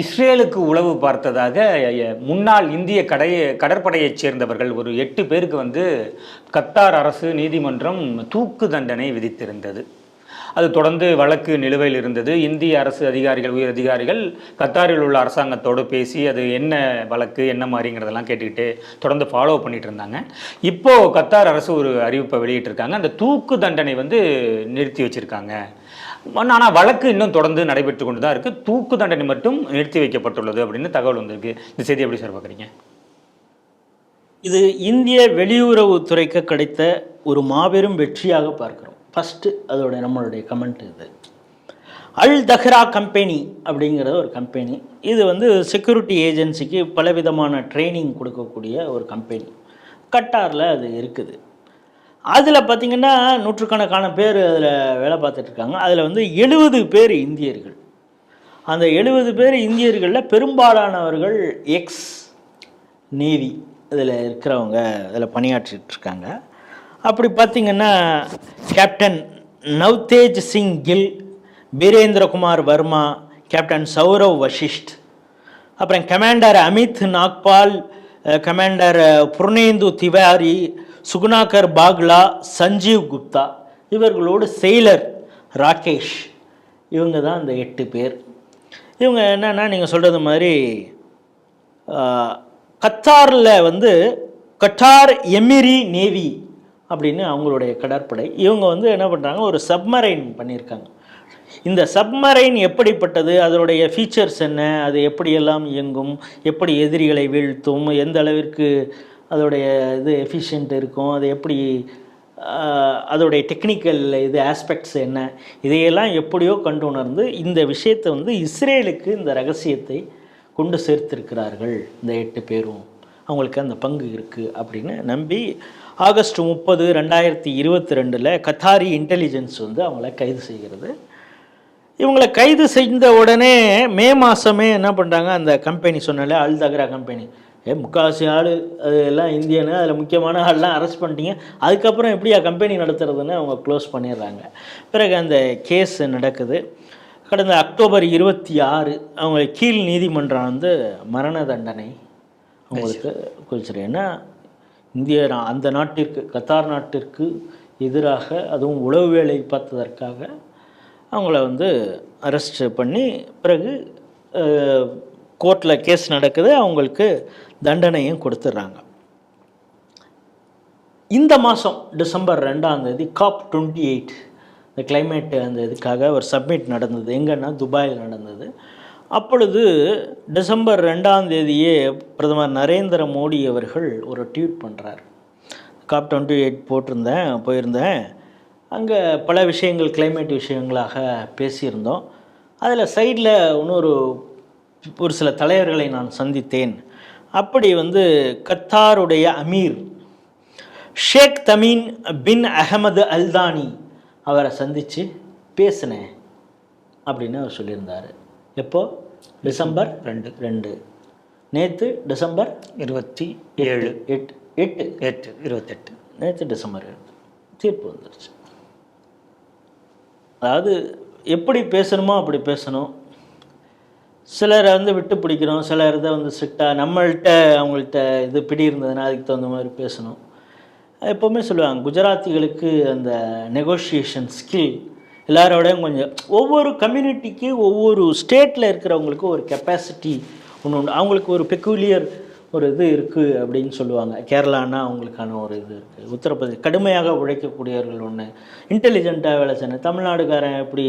இஸ்ரேலுக்கு உளவு பார்த்ததாக முன்னாள் இந்திய கடையை கடற்படையைச் சேர்ந்தவர்கள் ஒரு எட்டு பேருக்கு வந்து கத்தார் அரசு நீதிமன்றம் தூக்கு தண்டனை விதித்திருந்தது. அது தொடர்ந்து வழக்கு நிலுவையில் இருந்தது. இந்திய அரசு அதிகாரிகள் உயர் அதிகாரிகள் கத்தாரில் உள்ள அரசாங்கத்தோடு பேசி அது என்ன வழக்கு என்ன மாதிரிங்கிறதெல்லாம் கேட்டுக்கிட்டு தொடர்ந்து ஃபாலோ பண்ணிட்டு இருந்தாங்க. இப்போது கத்தார் அரசு ஒரு அறிவிப்பை வெளியிட்டிருக்காங்க. அந்த தூக்கு தண்டனை வந்து நிறுத்தி வச்சுருக்காங்க. ஆனால் வழக்கு இன்னும் தொடர்ந்து நடைபெற்று கொண்டு தான் இருக்குது தூக்கு தண்டனை மட்டும் நிறுத்தி வைக்கப்பட்டுள்ளது அப்படின்னு தகவல் வந்திருக்கு. இந்த செய்தி எப்படி சார் பார்க்குறீங்க? இது இந்திய வெளியுறவுத்துறைக்கு கிடைத்த ஒரு மாபெரும் வெற்றியாக பார்க்குறோம். ஃபஸ்ட்டு அதோட நம்மளுடைய கமெண்ட் இது. அல் தஹ்ரா கம்பெனி அப்படிங்கிற ஒரு கம்பெனி. இது வந்து செக்யூரிட்டி ஏஜென்சிக்கு பலவிதமான ட்ரைனிங் கொடுக்கக்கூடிய ஒரு கம்பெனி. கட்டாரில் அது இருக்குது. அதில் பார்த்திங்கன்னா நூற்றுக்கணக்கான பேர் அதில் வேலை பார்த்துட்ருக்காங்க அதில் வந்து எழுபது பேர் இந்தியர்கள். அந்த எழுபது பேர் இந்தியர்களில் பெரும்பாலானவர்கள் எக்ஸ் நேவி இதில் இருக்கிறவங்க இதில் பணியாற்றிட்டு இருக்காங்க. அப்படி பார்த்திங்கன்னா கேப்டன் நவ்தேஜ் சிங் கில் வீரேந்திரகுமார் வர்மா கேப்டன் சௌரவ் வஷிஷ்ட் அப்புறம் கமாண்டர் அமித் நாக்பால் கமாண்டர் அஹ், புர்ணேந்து திவாரி சுகுணாகர் பாக்லா சஞ்சீவ் குப்தா இவர்களோடு செயலர் ராகேஷ். இவங்க தான் அந்த எட்டு பேர். இவங்க என்னென்னா நீங்கள் சொல்கிறது மாதிரி கத்தாரில் வந்து கட்டார் எமிரி நேவி அப்படின்னு அவங்களுடைய கடற்படை. இவங்க வந்து என்ன பண்ணுறாங்க ஒரு சப்மரைன் பண்ணியிருக்காங்க. இந்த சப்மரைன் எப்படிப்பட்டது அதனுடைய ஃபீச்சர்ஸ் என்ன அது எப்படியெல்லாம் இயங்கும் எப்படி எதிரிகளை வீழ்த்தும் எந்த அளவிற்கு அதோடைய இது எஃபிஷியன்ட் இருக்கும். அது எப்படி அதோடைய டெக்னிக்கல் இது ஆஸ்பெக்ட்ஸ் என்ன? இதையெல்லாம் எப்படியோ கண்டு உணர்ந்து இந்த விஷயத்தை வந்து இஸ்ரேலுக்கு இந்த ரகசியத்தை கொண்டு சேர்த்திருக்கிறார்கள். இந்த எட்டு பேரும். அவங்களுக்கு அந்த பங்கு இருக்குது அப்படின்னு நம்பி ஆகஸ்ட் முப்பது ரெண்டாயிரத்தி இருபத்தி ரெண்டில் கத்தாரி இன்டெலிஜென்ஸ் வந்து அவங்கள கைது செய்கிறது. இவங்களை கைது செய்த உடனே மே மாதமே என்ன பண்ணுறாங்க அந்த கம்பெனி சொன்னால அல் கம்பெனி ஏ முக்கால்வாசி ஆள் அது எல்லாம் இந்தியனு அதில் முக்கியமான ஆள்லாம் அரெஸ்ட் பண்ணிட்டீங்க. அதுக்கப்புறம் எப்படியா கம்பெனி நடத்துறதுன்னு அவங்க க்ளோஸ் பண்ணிடுறாங்க. பிறகு அந்த கேஸ் நடக்குது. கடந்த அக்டோபர் இருபத்தி ஆறு அவங்க கீழ் நீதிமன்றம் வந்து மரண தண்டனை அவங்களுக்கு குறிச்சிரு ஏன்னா இந்திய அந்த நாட்டிற்கு கத்தார் நாட்டிற்கு எதிராக அதுவும் உளவு வேலை பார்த்ததற்காக அவங்கள வந்து அரெஸ்ட் பண்ணி பிறகு கோர்ட்டில் கேஸ் நடக்குது அவங்களுக்கு தண்டனையும் கொடுத்துட்றாங்க இந்த மாதம் டிசம்பர் ரெண்டாம் தேதி காப் டுவெண்ட்டி எயிட் இந்த கிளைமேட் அந்த இதுக்காக ஒரு சப்மிட் நடந்தது. எங்கன்னா? துபாயில் நடந்தது. அப்பொழுது டிசம்பர் ரெண்டாம் தேதியே பிரதமர் நரேந்திர மோடி அவர்கள் ஒரு ட்வீட் பண்ணுறார் காப் டுவெண்ட்டி எயிட் போட்டிருந்தேன் போயிருந்தேன். அங்கே பல விஷயங்கள் கிளைமேட் விஷயங்களாக பேசியிருந்தோம். அதில் சைடில் இன்னொரு ஒரு சில தலைவர்களை நான் சந்தித்தேன். அப்படி வந்து கத்தாருடைய Amir Sheikh Tamim bin Ahmed Al Thani அவரை சந்தித்து பேசினேன் அப்படின்னு அவர் சொல்லியிருந்தார். எப்போ? டிசம்பர் ரெண்டு ரெண்டு. நேற்று டிசம்பர் இருபத்தி ஏழு. எட்டு எட்டு. எட்டு இருபத்தெட்டு. நேற்று டிசம்பர் தீர்ப்பு வந்துருச்சு. அதாவது எப்படி பேசணுமோ அப்படி பேசணும். சிலரை வந்து விட்டு பிடிக்கணும் சிலர் இதை வந்து ஸ்ட்ரிக்டாக நம்மள்கிட்ட அவங்கள்ட்ட இது பிடி இருந்ததுன்னா அதுக்கு தகுந்த மாதிரி பேசணும். எப்போவுமே சொல்லுவாங்க குஜராத்திகளுக்கு அந்த நெகோஷியேஷன் ஸ்கில் எல்லாரோடையும் கொஞ்சம் ஒவ்வொரு கம்யூனிட்டிக்கு ஒவ்வொரு ஸ்டேட்டில் இருக்கிறவங்களுக்கு ஒரு கெப்பாசிட்டி ஒன்று உண்டு. அவங்களுக்கு ஒரு பெக்குலியர் ஒரு இது இருக்குது அப்படின்னு சொல்லுவாங்க. கேரளானா அவங்களுக்கான ஒரு இது இருக்குது உத்தரப்பிரதேஷ் கடுமையாக உழைக்கக்கூடியவர்கள் ஒன்று இன்டெலிஜென்ட்டாக வேலை செய்யணும். தமிழ்நாடுக்காரன் எப்படி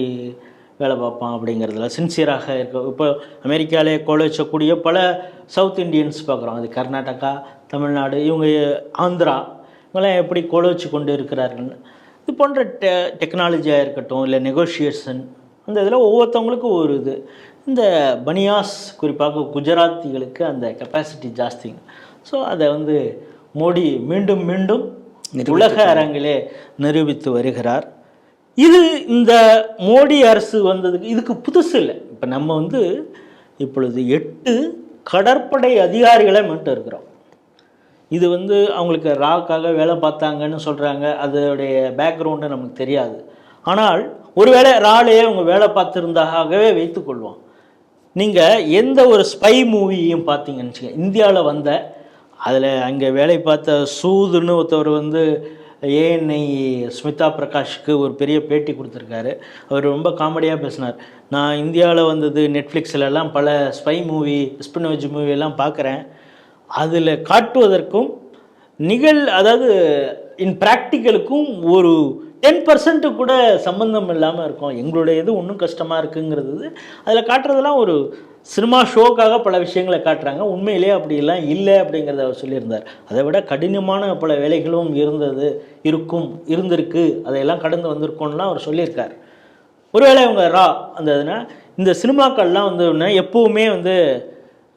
வேலை பார்ப்பான் அப்படிங்கிறதுல சின்சியராக இருக்க இப்போ அமெரிக்காவிலே கோல வச்சக்கூடிய பல சவுத் இந்தியன்ஸ் பார்க்குறோம். அது கர்நாடகா தமிழ்நாடு இவங்க ஆந்திரா இவங்கெல்லாம் எப்படி கோல வச்சு கொண்டு இருக்கிறார்கள்னு இது போன்ற டெ டெக்னாலஜியாக இருக்கட்டும் இல்லை நெகோஷியேஷன் அந்த இதில் ஒவ்வொருத்தவங்களுக்கும் ஒரு இது. இந்த பனியாஸ் குறிப்பாக குஜராத்திகளுக்கு அந்த கெப்பாசிட்டி ஜாஸ்திங்க ஸோ அதை வந்து மோடி மீண்டும் மீண்டும் உலக அரங்கிலே நிரூபித்து வருகிறார். இது இந்த மோடி அரசு வந்ததுக்கு இதுக்கு புதுசு இல்லை. இப்போ நம்ம வந்து இப்பொழுது எட்டு கடற்படை அதிகாரிகளை மட்டும் இருக்கிறோம். இது வந்து அவங்களுக்கு ராக்காக வேலை பார்த்தாங்கன்னு சொல்கிறாங்க அதோடைய பேக்ரவுண்டு நமக்கு தெரியாது. ஆனால் ஒருவேளை ராலையே அவங்க வேலை பார்த்துருந்தாகவே வைத்துக்கொள்வோம் நீங்கள் எந்த ஒரு ஸ்பை மூவியும் பார்த்தீங்கன்னு வச்சுக்கோங்க. இந்தியாவில் வந்த அதில் அங்கே வேலை பார்த்த சூதுன்னு ஒருத்தவர் வந்து ஏஎன்ஐ ஸ்மிதா பிரகாஷ்க்கு ஒரு பெரிய பேட்டி கொடுத்துருக்காரு. அவர் ரொம்ப காமெடியாக பேசினார். நான் இந்தியாவில் வந்தது நெட்ஃப்ளிக்ஸ்லலாம் பல ஸ்பை மூவி ஸ்பினோஜ் மூவி எல்லாம் பார்க்குறேன் அதில் காட்டுவதற்கும் நிகழ் அதாவது இன் ப்ராக்டிக்கலுக்கும் ஒரு டென் பர்சன்ட்டு கூட சம்மந்தம் இல்லாமல் இருக்கும். எங்களுடைய இது ஒன்றும் கஷ்டமாக இருக்குங்கிறது அதில் காட்டுறதெல்லாம் ஒரு சினிமா ஷோக்காக பல விஷயங்களை காட்டுறாங்க. உண்மையிலேயே அப்படிலாம் இல்லை அப்படிங்கிறத அவர் சொல்லியிருந்தார். அதை விட கடினமான பல வேலைகளும் இருந்தது இருக்கும் இருந்திருக்கு. அதையெல்லாம் கடந்து வந்திருக்கோம்லாம் அவர் சொல்லியிருக்கார். ஒருவேளை அவங்க ரா அந்த இதுனா இந்த சினிமாக்கள்லாம் வந்து எப்போவுமே வந்து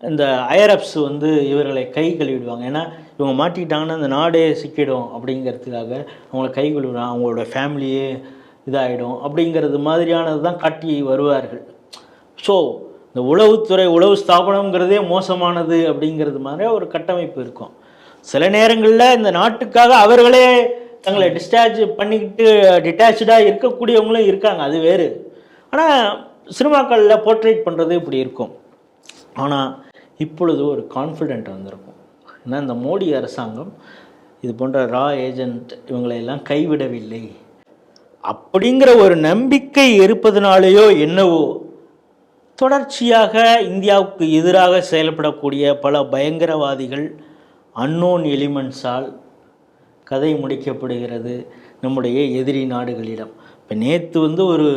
இந்த ஐஆர்எஃப்ஸ் வந்து இவர்களை கை கழுவிடுவாங்க. ஏன்னா இவங்க மாட்டிக்கிட்டாங்கன்னா அந்த நாடே சிக்கிடும் அப்படிங்கிறதுக்காக அவங்கள கை கழுவிடுவாங்க அவங்களோட ஃபேமிலியே இதாகிடும் அப்படிங்கிறது மாதிரியானது தான் காட்டி வருவார்கள். ஸோ இந்த உளவுத்துறை உளவு ஸ்தாபனங்கிறதே மோசமானது அப்படிங்கிறது மாதிரி ஒரு கட்டமைப்பு இருக்கும். சில நேரங்களில் இந்த நாட்டுக்காக அவர்களே தங்களை டிஸ்சார்ஜ் பண்ணிக்கிட்டு டிட்டாச்சாக இருக்கக்கூடியவங்களும் இருக்காங்க அது வேறு. ஆனால் சினிமாக்களில் போர்ட்ரேட் பண்ணுறது இப்படி இருக்கும். ஆனால் இப்பொழுது ஒரு கான்ஃபிடென்ட் வந்திருக்கும். ஏன்னா இந்த மோடி அரசாங்கம் இது போன்ற ரா ஏஜென்ட் இவங்களை எல்லாம் கைவிடவில்லை. அப்படிங்கிற ஒரு நம்பிக்கை இருப்பதனாலேயோ என்னவோ தொடர்ச்சியாக இந்தியாவுக்கு எதிராக செயல்படக்கூடிய பல பயங்கரவாதிகள் அன்னோன் எலிமெண்ட்ஸால் கதை முடிக்கப்படுகிறது நம்முடைய எதிரி நாடுகளிடம். இப்போ நேற்று வந்து ஒரு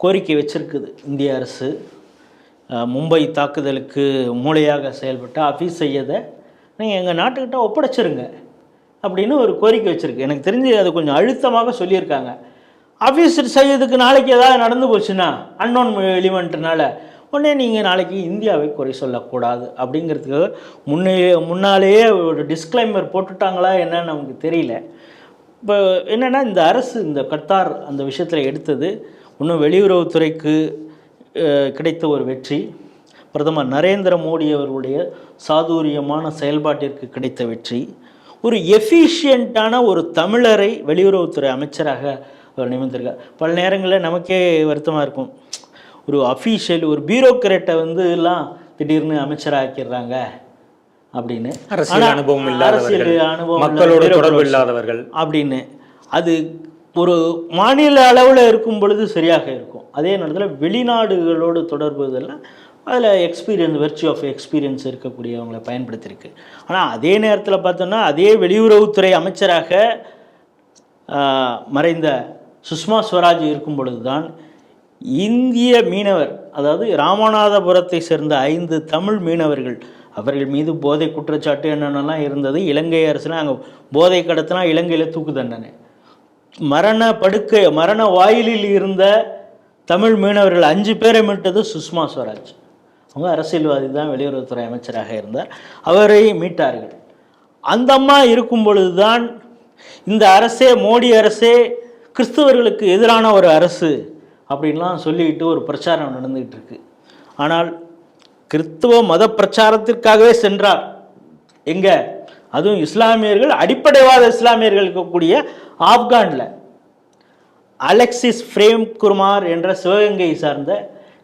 கோரிக்கை வச்சிருக்குது இந்திய அரசு. மும்பை தாக்குதலுக்கு மூளையாக செயல்பட்ட அஃபீஸ் செய்யதை நீங்கள் எங்கள் நாட்டுக்கிட்ட ஒப்படைச்சிருங்க அப்படின்னு ஒரு கோரிக்கை வச்சுருக்கு. எனக்கு தெரிஞ்சு அது கொஞ்சம் அழுத்தமாக சொல்லியிருக்காங்க. ஆஃபீஸர் செய்யறதுக்கு நாளைக்கு ஏதாவது நடந்து போச்சுன்னா அன்னோன் எலிமெண்ட்னால உடனே நீங்கள் நாளைக்கு இந்தியாவை குறை சொல்லக்கூடாது அப்படிங்கிறதுக்கு முன்னே முன்னாலேயே ஒரு டிஸ்க்ளைமர் போட்டுட்டாங்களா என்னன்னு நமக்கு தெரியல. இப்போ என்னென்னா இந்த அரசு இந்த கத்தார் அந்த விஷயத்தில் எடுத்தது இன்னும் வெளியுறவுத்துறைக்கு கிடைத்த ஒரு வெற்றி. பிரதமர் நரேந்திர மோடி அவர்களுடைய சாதுரியமான செயல்பாட்டிற்கு கிடைத்த வெற்றி. ஒரு எஃபிஷியண்ட்டான ஒரு தமிழரை வெளியுறவுத்துறை அமைச்சராக அவர் நியமித்திருக்கார். பல நேரங்களில் நமக்கே வருத்தமாக இருக்கும். ஒரு அஃபீஷியல் ஒரு பியூரோக்ராட்டை வந்து எல்லாம் திடீர்னு அமைச்சராக்கிடுறாங்க அப்படின்னு. அரசியல் அனுபவம் அரசியல் இல்லாதவர்கள் அனுபவம் மக்களோட தொடர்பு இல்லாதவர்கள். அப்படின்னு. அது ஒரு மாநில அளவில் இருக்கும் பொழுது சரியாக இருக்கும். அதே நேரத்தில் வெளிநாடுகளோடு தொடர்பு இதெல்லாம் அதில் எக்ஸ்பீரியன்ஸ் வெர்ச்சு ஆஃப் எக்ஸ்பீரியன்ஸ் இருக்கக்கூடியவங்களை பயன்படுத்தியிருக்கு. ஆனால் அதே நேரத்தில் பார்த்தோன்னா அதே வெளியுறவுத்துறை அமைச்சராக மறைந்த சுஷ்மா ஸ்வராஜ் இருக்கும் பொழுதுதான் இந்திய மீனவர் அதாவது ராமநாதபுரத்தை சேர்ந்த ஐந்து தமிழ் மீனவர்கள் அவர்கள் மீது போதை குற்றச்சாட்டு என்னென்னலாம் இருந்தது இலங்கை அரசுனா அங்கே போதை கடத்தினா இலங்கையில் தூக்கு தண்டனை. மரண படுக்கை மரண வாயிலில் இருந்த தமிழ் மீனவர்கள் அஞ்சு பேரை மீட்டது சுஷ்மா ஸ்வராஜ். அவங்க அரசியல்வாதி தான் வெளியுறவுத்துறை அமைச்சராக இருந்தார். அவரை மீட்டார்கள். அந்த அம்மா இருக்கும் பொழுதுதான் இந்த அரசே மோடி அரசே கிறிஸ்தவர்களுக்கு எதிரான ஒரு அரசு அப்படின்லாம் சொல்லிக்கிட்டு ஒரு பிரச்சாரம் நடந்துகிட்டு இருக்கு ஆனால் கிறிஸ்துவ மத பிரச்சாரத்திற்காகவே சென்றார். எங்க? அதுவும் இஸ்லாமியர்கள் அடிப்படைவாத இஸ்லாமியர்கள் இருக்கக்கூடிய ஆப்கானில். அலெக்சிஸ் பிரேம் குமார் என்ற சிவகங்கையை சார்ந்த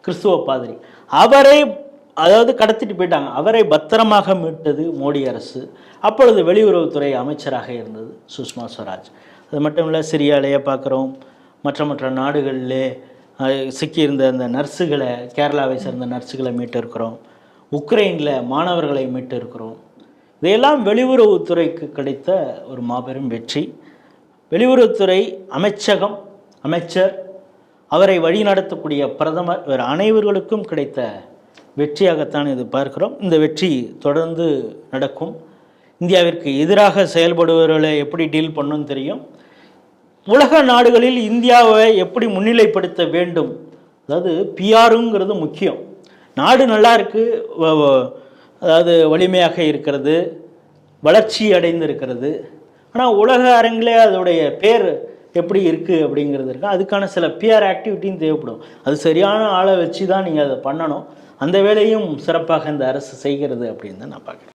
கிறிஸ்துவ பாதிரி. அவரை அதாவது கடத்திட்டு போயிட்டாங்க. அவரை பத்திரமாக மீட்டது மோடி அரசு. அப்பொழுது வெளியுறவுத்துறை அமைச்சராக இருந்தது சுஷ்மா ஸ்வராஜ். அது மட்டும் இல்லை சிரியாலேயே பார்க்குறோம். மற்ற மற்ற நாடுகளிலே சிக்கியிருந்த அந்த நர்ஸுகளை கேரளாவை சேர்ந்த நர்ஸுகளை மீட்டிருக்கிறோம். உக்ரைனில் மாணவர்களை மீட்டிருக்கிறோம். இதையெல்லாம் வெளியுறவுத்துறைக்கு கிடைத்த ஒரு மாபெரும் வெற்றி. வெளியுறவுத்துறை அமைச்சகம் அமைச்சர் அவரை வழிநடத்தக்கூடிய பிரதமர் இவர் அனைவர்களுக்கும் கிடைத்த வெற்றியாகத்தான் இது பார்க்கிறோம். இந்த வெற்றி தொடர்ந்து நடக்கும். இந்தியாவிற்கு எதிராக செயல்படுபவர்களை எப்படி டீல் பண்ணணும்னு தெரியும். உலக நாடுகளில் இந்தியாவை எப்படி முன்னிலைப்படுத்த வேண்டும். அதாவது பிஆருங்கிறது முக்கியம். நாடு நல்லா இருக்குது வ- அதாவது வலிமையாக இருக்கிறது வளர்ச்சி அடைந்து இருக்கிறது ஆனால் உலக அரங்கிலே அதோடைய பேர் எப்படி இருக்குது அப்படிங்கிறது இருக்கு. அதுக்கான சில பிஆர் ஆக்டிவிட்டியும் தேவைப்படும். அது சரியான ஆளை வச்சு தான் நீங்கள் அதை பண்ணணும். அந்த வேலையும் சிறப்பாக இந்த அரசு செய்கிறது அப்படின்னு தான் நான் பார்க்குறேன்.